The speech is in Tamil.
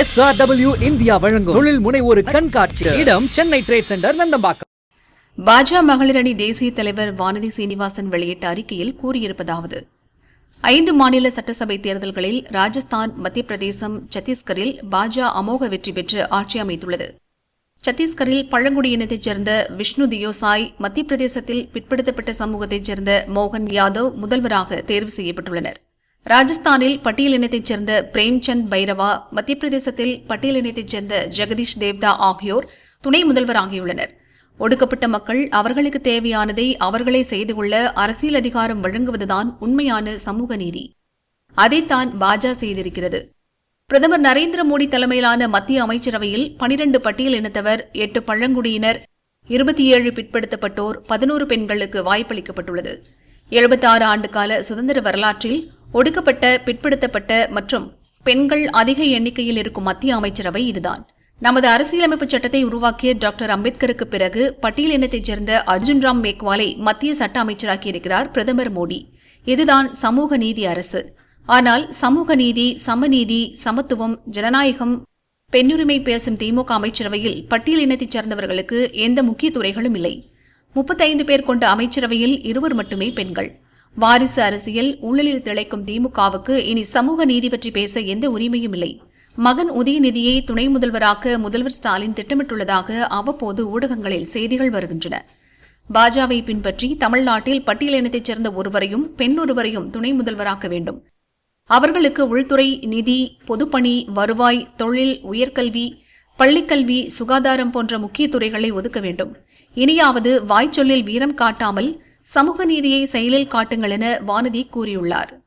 எஸ்ஆர்டபிள்யூ இந்தியா வழங்கும் தொழில் முனைவோர் கண்காட்சி. இடம் சென்னை ட்ரேட் சென்டர் நந்தம்பாக்கம். மகளிர் அணி தேசிய தலைவர் வானதி சீனிவாசன் வெளியிட்ட அறிக்கையில் கூறியிருப்பதாவது ஐந்து மாநில சட்டசபை தேர்தல்களில் ராஜஸ்தான் மத்திய பிரதேசம் சத்தீஸ்கரில் பாஜக அமோக வெற்றி பெற்று ஆட்சி அமைத்துள்ளது. சத்தீஸ்கரில் பழங்குடியினத்தைச் சேர்ந்த விஷ்ணு தியோசாய் மத்திய பிரதேசத்தில் பிற்படுத்தப்பட்ட சமூகத்தைச் சேர்ந்த மோகன் யாதவ் முதல்வராக தேர்வு செய்யப்பட்டுள்ளனர். ராஜஸ்தானில் பட்டியலினத்தைச் சேர்ந்த பிரேம்சந்த் பைரவா மத்திய பிரதேசத்தில் பட்டியலினத்தைச் சேர்ந்த ஜெகதீஷ் தேவ்தா ஆகியோர் துணை முதல்வர் ஆகியுள்ளனர். ஒடுக்கப்பட்ட மக்கள் அவர்களுக்கு தேவையானதை அவர்களே செய்து கொள்ள அரசியல் அதிகாரம் வழங்குவதுதான் உண்மையான சமூக நீதி. அதைத்தான் பாஜ செய்திருக்கிறது. பிரதமர் நரேந்திர மோடி தலைமையிலான மத்திய அமைச்சரவையில் பனிரண்டு பட்டியல் இனத்தவர் எட்டு பழங்குடியினர் இருபத்தி ஏழு பிற்படுத்தப்பட்டோர் பதினோரு பெண்களுக்கு வாய்ப்பளிக்கப்பட்டுள்ளது. எழுபத்தாறு ஆண்டுகால சுதந்திர வரலாற்றில் ஒடுக்கப்பட்ட பிற்படுத்தப்பட்ட மற்றும் பெண்கள் அதிக எண்ணிக்கையில் இருக்கும் மத்திய அமைச்சரவை இதுதான். நமது அரசியலமைப்பு சட்டத்தை உருவாக்கிய டாக்டர் அம்பேத்கருக்கு பிறகு பட்டியல் இனத்தைச் சேர்ந்த அர்ஜுன் ராம் மேக்வாலை மத்திய சட்ட அமைச்சராக்கியிருக்கிறார் பிரதமர் மோடி. இதுதான் சமூக நீதி அரசு. ஆனால் சமூக நீதி சமநீதி சமத்துவம் ஜனநாயகம் பெண்ணுரிமை பேசும் திமுக அமைச்சரவையில் பட்டியல் இனத்தைச் சேர்ந்தவர்களுக்கு எந்த முக்கிய துறைகளும் இல்லை. முப்பத்தைந்து பேர் கொண்ட அமைச்சரவையில் இருவர் மட்டுமே பெண்கள். வாரிசு அரசியல் ஊழலில் திளைக்கும் திமுகவுக்கு இனி சமூக நீதி பற்றி பேச எந்த உரிமையும் இல்லை. மகன் உதயநிதியை துணை முதல்வராக்க முதல்வர் ஸ்டாலின் திட்டமிட்டுள்ளதாக அவ்வப்போது ஊடகங்களில் செய்திகள் வருகின்றன. பாஜவை பின்பற்றி தமிழ்நாட்டில் பட்டியலினத்தைச் சேர்ந்த ஒருவரையும் பெண் ஒருவரையும் துணை முதல்வராக்க வேண்டும். அவர்களுக்கு உள்துறை நிதி பொதுப்பணி வருவாய் தொழில் உயர்கல்வி பள்ளிக்கல்வி சுகாதாரம் போன்ற முக்கிய துறைகளை ஒதுக்க வேண்டும். இனியாவது வாய்ச்சொல்லில் வீரம் காட்டாமல் சமூக நீதியை செயலில் காட்டுங்கள் என வானதி கூறியுள்ளார்.